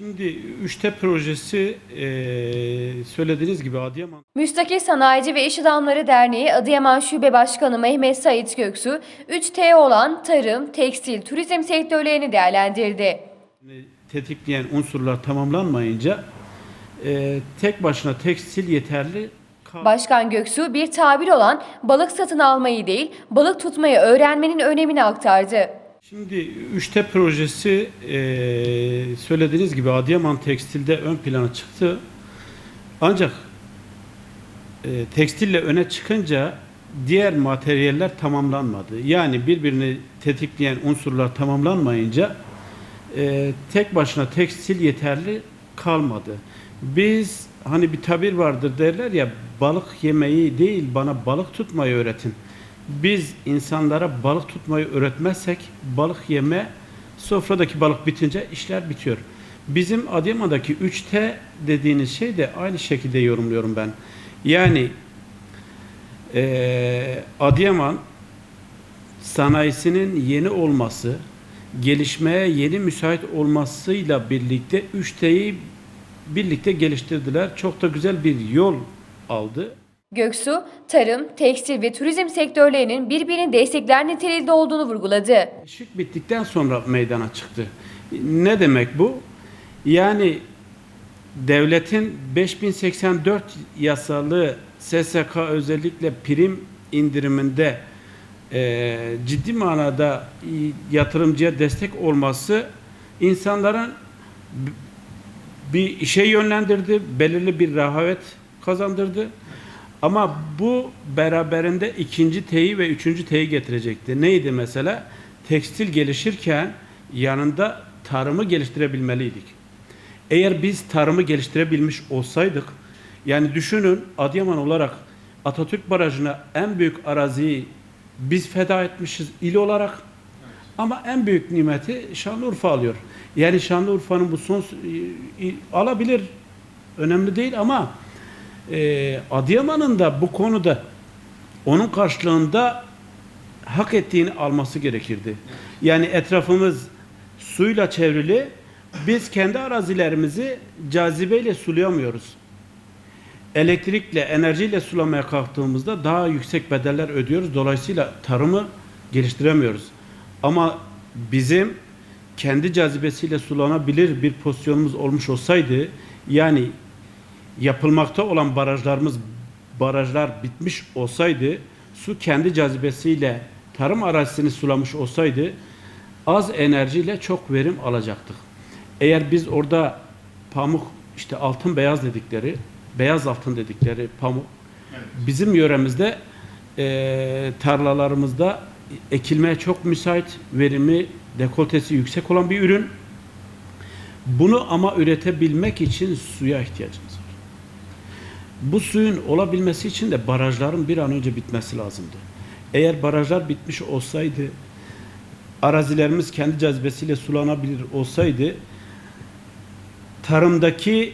Şimdi 3T projesi eee söylediğiniz gibi Adıyaman Müstakil Sanayici ve İş Adamları Derneği Adıyaman Şube Başkanı Mehmet Sait Göksu, 3T olan tarım, tekstil, turizm sektörlerini değerlendirdi. tetikleyen unsurlar tamamlanmayınca eee, tek başına tekstil yeterli Başkan Göksu bir tabir olan balık satın almayı değil, balık tutmayı öğrenmenin önemini aktardı. Şimdi 3T projesi eee, söylediğiniz gibi Adıyaman Tekstil'de ön plana çıktı. Ancak eee, tekstille öne çıkınca diğer materyaller tamamlanmadı. Yani birbirini tetikleyen unsurlar tamamlanmayınca eee, tek başına tekstil yeterli kalmadı. Biz hani bir tabir vardır derler ya balık yemeyi değil bana balık tutmayı öğretin. Biz insanlara balık tutmayı öğretmezsek balık yeme sofradaki balık bitince işler bitiyor. Bizim Adıyaman'daki 3T dediğiniz şey de aynı şekilde yorumluyorum ben. Yani eee Adıyaman sanayisinin yeni olması, gelişmeye yeni müsait olmasıyla birlikte 3T'yi birlikte geliştirdiler. Çok da güzel bir yol aldı. Göksu, tarım, tekstil ve turizm sektörlerinin birbirini destekler niteliğinde olduğunu vurguladı. Teşvik bittikten sonra meydana çıktı. Ne demek bu? Yani devletin 5084 yasalı SSK özellikle prim indiriminde eee, ciddi manada yatırımcıya destek olması insanların bir işe yönlendirdi, belirli bir rehavet kazandırdı. Ama bu beraberinde ikinci T'yi ve üçüncü T'yi getirecekti. Neydi mesela? Tekstil gelişirken yanında tarımı geliştirebilmeliydik. Eğer biz tarımı geliştirebilmiş olsaydık, yani düşünün Adıyaman olarak Atatürk Barajı'na en büyük araziyi biz feda etmişiz il olarak. Ama en büyük nimeti Şanlıurfa alıyor. Yani Şanlıurfa'nın bu son alabilir. Önemli değil ama e, Adıyaman'ın da bu konuda onun karşılığında hak ettiğini alması gerekirdi. Yani etrafımız suyla çevrili. Biz kendi arazilerimizi cazibeyle sulayamıyoruz. Elektrikle, enerjiyle sulamaya kalktığımızda daha yüksek bedeller ödüyoruz. Dolayısıyla tarımı geliştiremiyoruz. Ama bizim kendi cazibesiyle sulanabilir bir pozisyonumuz olmuş olsaydı, yani yapılmakta olan barajlarımız barajlar bitmiş olsaydı, su kendi cazibesiyle tarım arazisini sulamış olsaydı az enerjiyle çok verim alacaktık. Eğer biz orada pamuk işte altın beyaz dedikleri, beyaz altın dedikleri pamuk bizim yöremizde eee tarlalarımızda ekilmeye çok müsait, verimi, dekoltesi yüksek olan bir ürün. Bunu ama üretebilmek için suya ihtiyacımız. Bu suyun olabilmesi için de barajların bir an önce bitmesi lazımdı. Eğer barajlar bitmiş olsaydı, arazilerimiz kendi cazibesiyle sulanabilir olsaydı, tarımdaki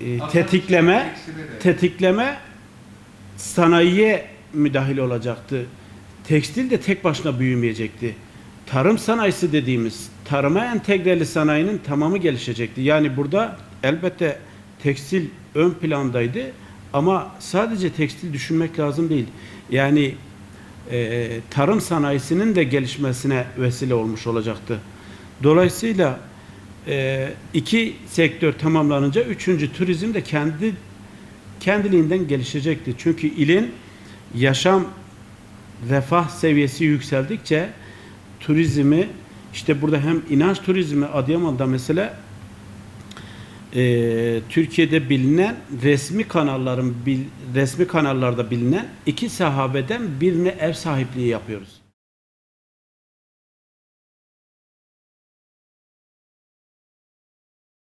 e, tetikleme, tetikleme sanayiye müdahil olacaktı. Tekstil de tek başına büyümeyecekti. Tarım sanayisi dediğimiz tarıma entegreli sanayinin tamamı gelişecekti. Yani burada elbette tekstil ön plandaydı ama sadece tekstil düşünmek lazım değil. Yani e, tarım sanayisinin de gelişmesine vesile olmuş olacaktı. Dolayısıyla e, iki sektör tamamlanınca üçüncü turizm de kendi kendiliğinden gelişecekti. Çünkü ilin yaşam refah seviyesi yükseldikçe turizmi işte burada hem inanç turizmi Adıyaman'da mesela e, Türkiye'de bilinen resmi kanalların bil- resmi kanallarda bilinen iki sahabeden birine ev sahipliği yapıyoruz.